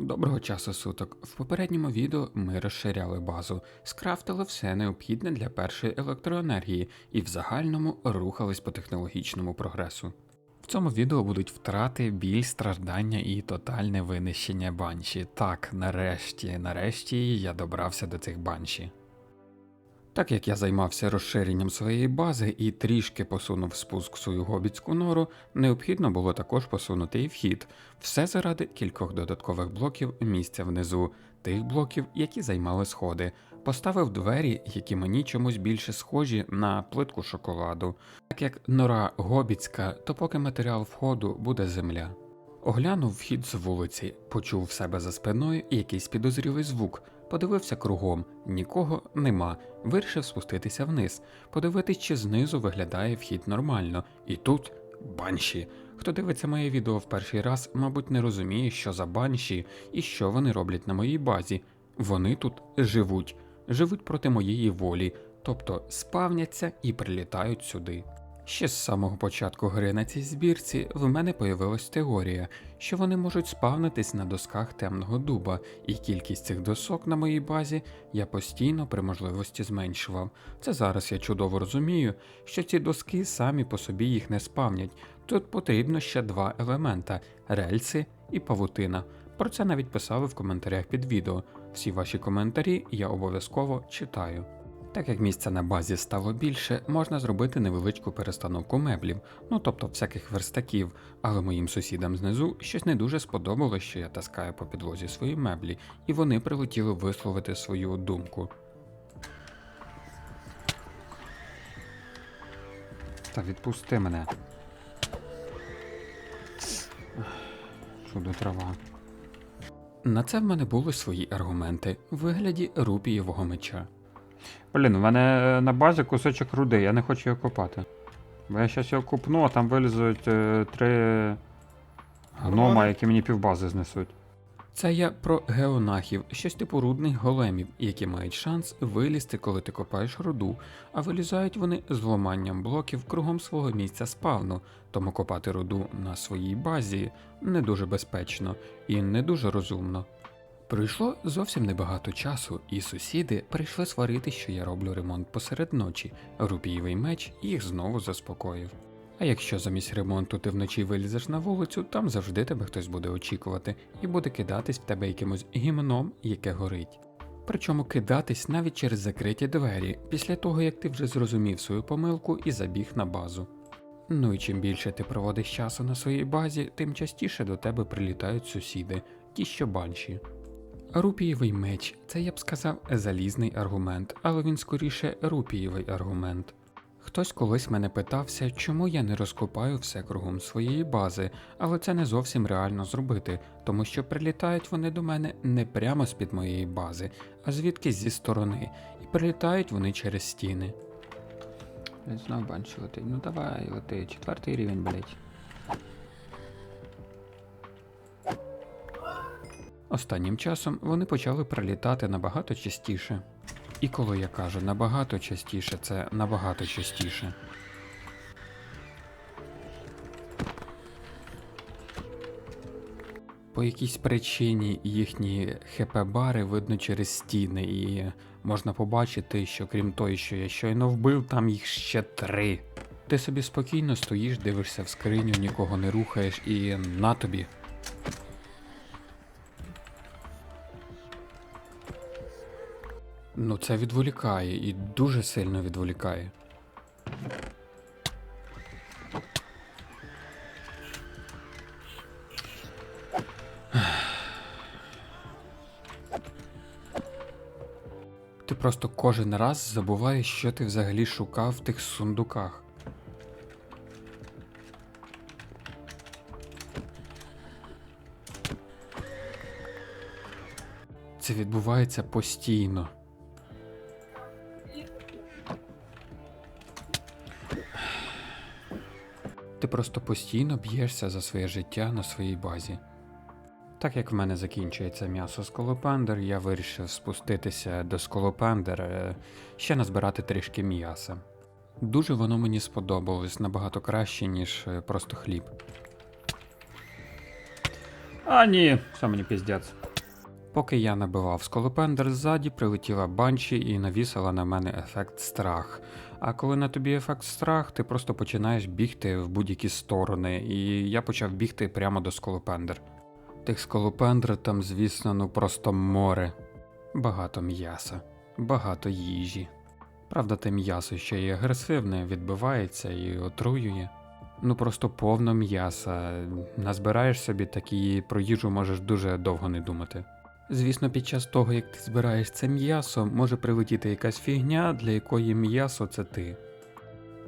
Доброго часу суток. В попередньому відео ми розширяли базу, скрафтили все необхідне для першої електроенергії і в загальному рухались по технологічному прогресу. В цьому відео будуть втрати, біль, страждання і тотальне винищення банші. Так, нарешті, нарешті я добрався до цих банші. Так як я займався розширенням своєї бази і трішки посунув спуск свою гобіцьку нору, необхідно було також посунути і вхід. Все заради кількох додаткових блоків місця внизу, тих блоків, які займали сходи. Поставив двері, які мені чомусь більше схожі на плитку шоколаду. Так як нора гобіцька, то поки матеріал входу буде земля. Оглянув вхід з вулиці, почув в себе за спиною якийсь підозрілий звук, подивився кругом, нікого нема, вирішив спуститися вниз, подивитись, чи знизу виглядає вхід нормально. І тут банші. Хто дивиться моє відео в перший раз, мабуть, не розуміє, що за банші і що вони роблять на моїй базі. Вони тут живуть, живуть проти моєї волі, тобто спавняться і прилітають сюди. Ще з самого початку гри на цій збірці в мене появилась теорія, що вони можуть спавнитись на досках темного дуба, і кількість цих досок на моїй базі я постійно при можливості зменшував. Це зараз я чудово розумію, що ці доски самі по собі їх не спавнять. Тут потрібно ще два елемента рельси і павутина. Про це навіть писали в коментарях під відео. Всі ваші коментарі я обов'язково читаю. Так як місця на базі стало більше, можна зробити невеличку перестановку меблів, ну тобто всяких верстаків, але моїм сусідам знизу щось не дуже сподобалось, що я таскаю по підлозі свої меблі, і вони прилетіли висловити свою думку. Та відпусти мене. Чудо трава. На це в мене були свої аргументи в вигляді рупієвого меча. Блін, у мене е, на базі кусочок руди, я не хочу його копати. Бо я щас його купну, а там вилізуть е, три гнома, які мені півбази знесуть. Це я про геонахів, щось типу рудних големів, які мають шанс вилізти, коли ти копаєш руду, а вилізають вони з ламанням блоків кругом свого місця спавну, тому копати руду на своїй базі не дуже безпечно і не дуже розумно. Пройшло зовсім небагато часу, і сусіди прийшли сварити, що я роблю ремонт посеред ночі. Рупієвий меч їх знову заспокоїв. А якщо замість ремонту ти вночі вилізеш на вулицю, там завжди тебе хтось буде очікувати і буде кидатись в тебе якимось гімном, яке горить. Причому кидатись навіть через закриті двері, після того як ти вже зрозумів свою помилку і забіг на базу. Ну і чим більше ти проводиш часу на своїй базі, тим частіше до тебе прилітають сусіди, ті, що банші. Рупієвий меч це я б сказав залізний аргумент, але він скоріше рупієвий аргумент. Хтось колись мене питався, чому я не розкопаю все кругом своєї бази, але це не зовсім реально зробити, тому що прилітають вони до мене не прямо з-під моєї бази, а звідкись зі сторони, і прилітають вони через стіни. Знов банші летить. Ну давай, лети. Четвертий рівень, блять. Останнім часом вони почали прилітати набагато частіше. І коли я кажу набагато частіше, це набагато частіше. По якійсь причині їхні хп-бари видно через стіни, і можна побачити, що крім той, що я щойно вбив, там їх ще три. Ти собі спокійно стоїш, дивишся в скриню, нікого не рухаєш і на тобі. Ну, це відволікає і дуже сильно відволікає. Ти просто кожен раз забуваєш, що ти взагалі шукав в тих сундуках. Це відбувається постійно. Просто постійно б'єшся за своє життя на своїй базі. Так як в мене закінчується м'ясо сколопендер, я вирішив спуститися до сколопендер, е, ще назбирати трішки м'яса. Дуже воно мені сподобалось набагато краще, ніж е, просто хліб. А, ні, все мені піздець. Поки я набивав сколопендер, ззаді прилетіла банші і навісила на мене ефект страх. А коли на тобі ефект страх, ти просто починаєш бігти в будь-які сторони, і я почав бігти прямо до сколопендер. Тих сколопендр там, звісно, ну просто море. Багато м'яса, багато їжі. Правда, те м'ясо ще й агресивне, відбивається і отруює. Ну просто повно м'яса. Назбираєш собі так і про їжу можеш дуже довго не думати. Звісно, під час того, як ти збираєш це м'ясо, може прилетіти якась фігня, для якої м'ясо це ти.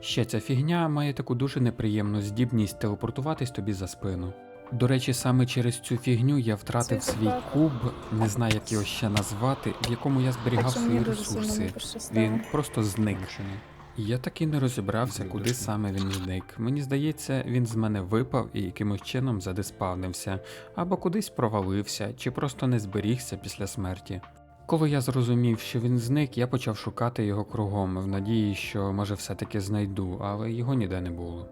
Ще ця фігня має таку дуже неприємну здібність телепортуватись тобі за спину. До речі, саме через цю фігню я втратив Це свій куб, не знаю, як його ще назвати, в якому я зберігав свої ресурси. Він просто зник. Я так і не розібрався, куди саме він зник. Мені здається, він з мене випав і якимось чином задиспавнився, або кудись провалився, чи просто не зберігся після смерті. Коли я зрозумів, що він зник, я почав шукати його кругом, в надії, що може все-таки знайду, але його ніде не було.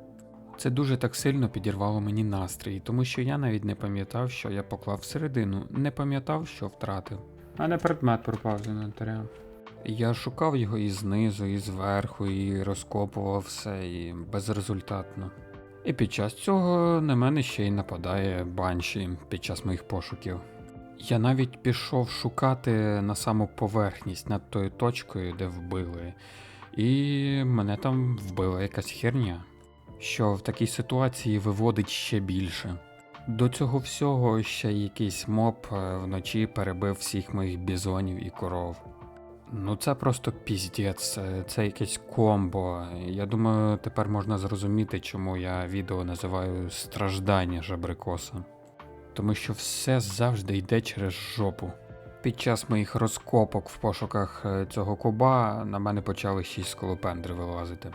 Це дуже так сильно підірвало мені настрій, тому що я навіть не пам'ятав, що я поклав всередину, не пам'ятав, що втратив. У мене предмет пропав з інвентаря. Я шукав його і знизу, і зверху, і розкопував все, і безрезультатно. І під час цього на мене ще й нападає банші під час моїх пошуків. Я навіть пішов шукати на саму поверхність над тою точкою, де вбили, і мене там вбила якась херня, що в такій ситуації виводить ще більше. До цього всього ще якийсь моб е, вночі перебив всіх моїх бізонів і коров. Ну це просто піздець, це, якесь комбо. Я думаю, тепер можна зрозуміти, чому я відео називаю страждання жабрикоса. Тому що все завжди йде через жопу. Під час моїх розкопок в пошуках е, цього куба на мене почали шість сколопендри вилазити.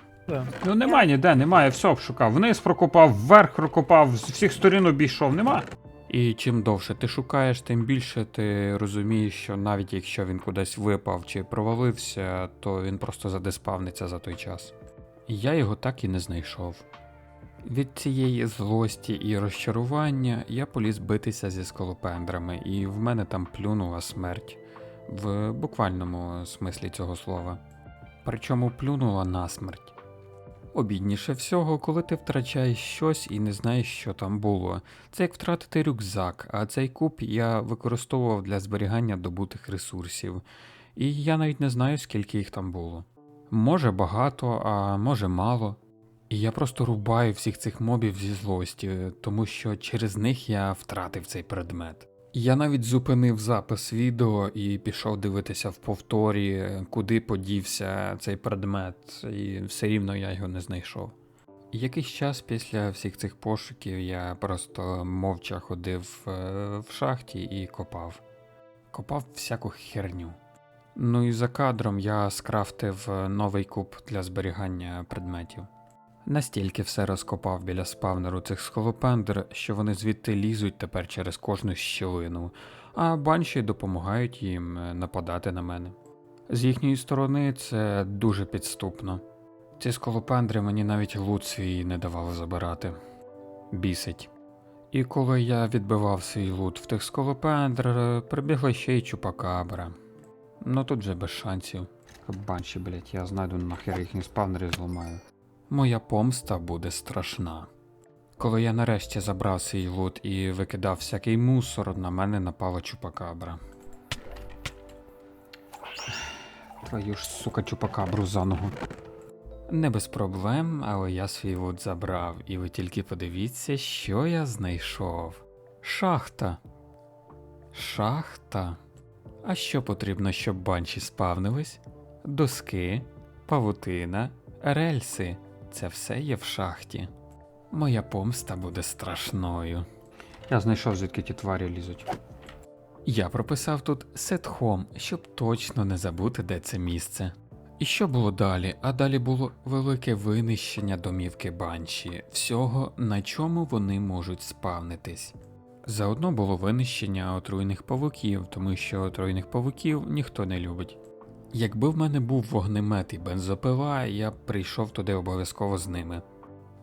Ну немає ніде, немає, все обшукав. Вниз прокопав, вверх прокопав, з всіх сторін обійшов, нема. І чим довше ти шукаєш, тим більше ти розумієш, що навіть якщо він кудись випав чи провалився, то він просто задиспавниться за той час. І я його так і не знайшов. Від цієї злості і розчарування я поліз битися зі скалопендрами, і в мене там плюнула смерть в буквальному смислі цього слова. Причому плюнула насмерть. Обідніше всього, коли ти втрачаєш щось і не знаєш, що там було. Це як втратити рюкзак, а цей куб я використовував для зберігання добутих ресурсів. І я навіть не знаю, скільки їх там було. Може багато, а може мало. І я просто рубаю всіх цих мобів зі злості, тому що через них я втратив цей предмет. Я навіть зупинив запис відео і пішов дивитися в повторі, куди подівся цей предмет, і все рівно я його не знайшов. Якийсь час після всіх цих пошуків я просто мовча ходив е, в шахті і копав. Копав всяку херню. Ну і за кадром я скрафтив новий куб для зберігання предметів. Настільки все розкопав біля спавнеру цих сколопендр, що вони звідти лізуть тепер через кожну щілину, а банші допомагають їм е, нападати на мене. З їхньої сторони це дуже підступно. Ці сколопендри мені навіть лут свій не давали забирати. Бісить. І коли я відбивав свій лут в тих сколопендр, е, прибігла ще й чупакабра. Ну тут же без шансів. Банші, блять, я знайду нахер їхні спавнери зламаю. Моя помста буде страшна. Коли я нарешті забрав свій лут і викидав всякий мусор, на мене напала чупакабра. Твою ж, сука, чупакабру за ногу. Не без проблем, але я свій лут забрав, і ви тільки подивіться, що я знайшов. Шахта. Шахта. А що потрібно, щоб банші спавнились? Доски, павутина, рельси. Це все є в шахті. Моя помста буде страшною. Я знайшов, звідки ті тварі лізуть. Я прописав тут сетхом, щоб точно не забути, де це місце. І що було далі? А далі було велике винищення домівки банші, всього, на чому вони можуть спавнитись. Заодно було винищення отруйних павуків, тому що отруйних павуків ніхто не любить. Якби в мене був вогнемет і бензопила, я б прийшов туди обов'язково з ними.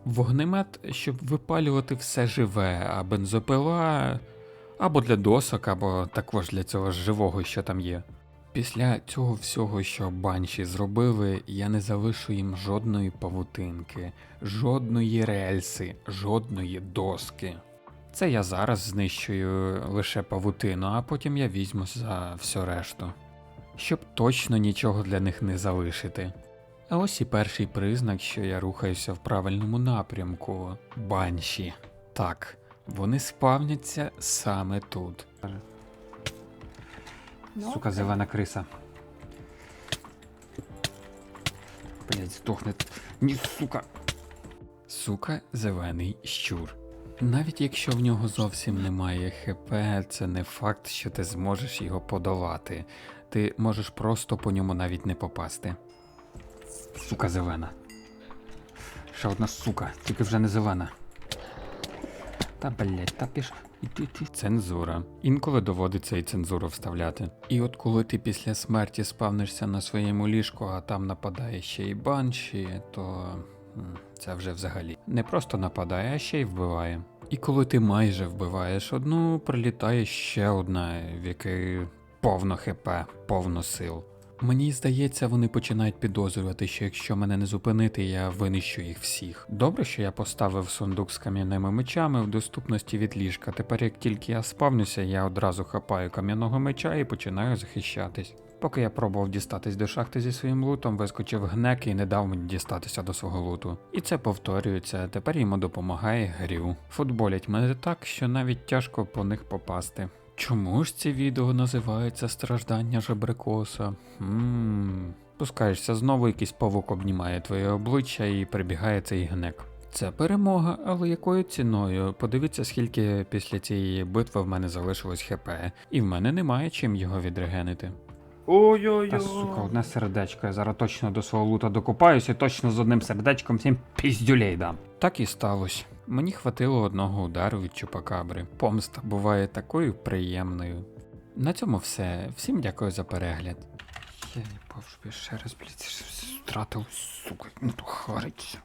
Вогнемет, щоб випалювати все живе, а бензопила або для досок, або також для цього живого, що там є. Після цього всього, що банші зробили, я не залишу їм жодної павутинки, жодної рельси, жодної доски. Це я зараз знищую лише павутину, а потім я візьму за все решту. Щоб точно нічого для них не залишити. А ось і перший признак, що я рухаюся в правильному напрямку банші. Так, вони спавняться саме тут. Ну, Сука, зелена криса. Блять, здохне. Ні, сука. Сука, зелений щур. Навіть якщо в нього зовсім немає ХП, це не факт, що ти зможеш його подолати. Ти можеш просто по ньому навіть не попасти. Сука зелена. Ще одна сука, тільки вже не зелена. Та блять, та піш. Цензура. Інколи доводиться і цензуру вставляти. І от коли ти після смерті спавнишся на своєму ліжку, а там нападає ще й банші, то це вже взагалі не просто нападає, а ще й вбиває. І коли ти майже вбиваєш одну, прилітає ще одна, в якої повно хп, повно сил. Мені здається, вони починають підозрювати, що якщо мене не зупинити, я винищу їх всіх. Добре, що я поставив сундук з кам'яними мечами в доступності від ліжка. Тепер, як тільки я спавнюся, я одразу хапаю кам'яного меча і починаю захищатись. Поки я пробував дістатись до шахти зі своїм лутом, вискочив гнек і не дав мені дістатися до свого луту. І це повторюється. Тепер йому допомагає Грю. Футболять мене так, що навіть тяжко по них попасти. Чому ж ці відео називаються страждання жебрикоса? Ммм. Пускаєшся знову, якийсь павук обнімає твоє обличчя і прибігає цей гнек. Це перемога, але якою ціною? Подивіться, скільки після цієї битви в мене залишилось ХП, і в мене немає чим його відрегенити. Ой-ой-ой. Та, сука, одне сердечко. Я зараз точно до свого лута докопаюсь і точно з одним сердечком всім піздюлей дам. Так і сталося. Мені хватило одного удару від чупакабри. Помста буває такою приємною. На цьому все. Всім дякую за перегляд. Я не повжу, ще раз, блядь, втратив, сука, ну то харить.